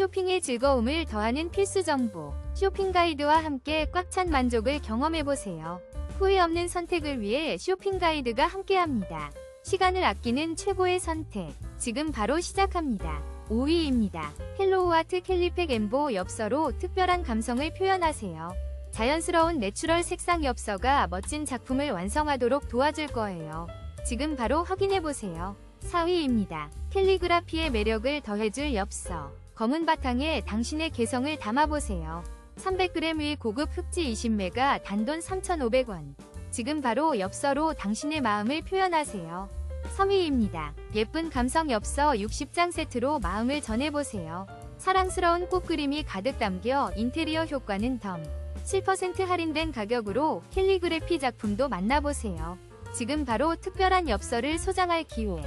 쇼핑의 즐거움을 더하는 필수 정보. 쇼핑 가이드와 함께 꽉 찬 만족을 경험해보세요. 후회 없는 선택을 위해 쇼핑 가이드가 함께합니다. 시간을 아끼는 최고의 선택. 지금 바로 시작합니다. 5위입니다. 헬로우 아트 캘리팩 엠보 엽서로 특별한 감성을 표현하세요. 자연스러운 내추럴 색상 엽서가 멋진 작품을 완성하도록 도와줄 거예요. 지금 바로 확인해보세요. 4위입니다. 캘리그라피의 매력을 더해줄 엽서. 검은 바탕에 당신의 개성을 담아보세요. 300g 위 고급 흑지 20매가 단돈 3,500원. 지금 바로 엽서로 당신의 마음을 표현하세요. 3위입니다. 예쁜 감성 엽서 60장 세트로 마음을 전해보세요. 사랑스러운 꽃그림이 가득 담겨 인테리어 효과는 덤. 7% 할인된 가격으로 캘리그래피 작품도 만나보세요. 지금 바로 특별한 엽서를 소장할 기회.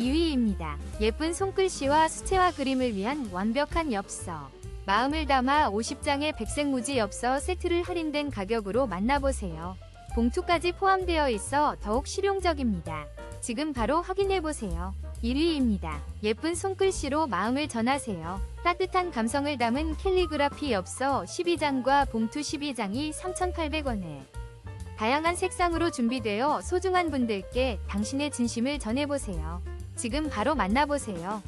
2위입니다. 예쁜 손글씨와 수채화 그림을 위한 완벽한 엽서. 마음을 담아 50장의 백색무지 엽서 세트를 할인된 가격으로 만나보세요. 봉투까지 포함되어 있어 더욱 실용적입니다. 지금 바로 확인해보세요. 1위입니다. 예쁜 손글씨로 마음을 전하세요. 따뜻한 감성을 담은 캘리그라피 엽서 12장과 봉투 12장이 3,800원에 다양한 색상으로 준비되어 소중한 분들께 당신의 진심을 전해보세요. 지금 바로 만나보세요.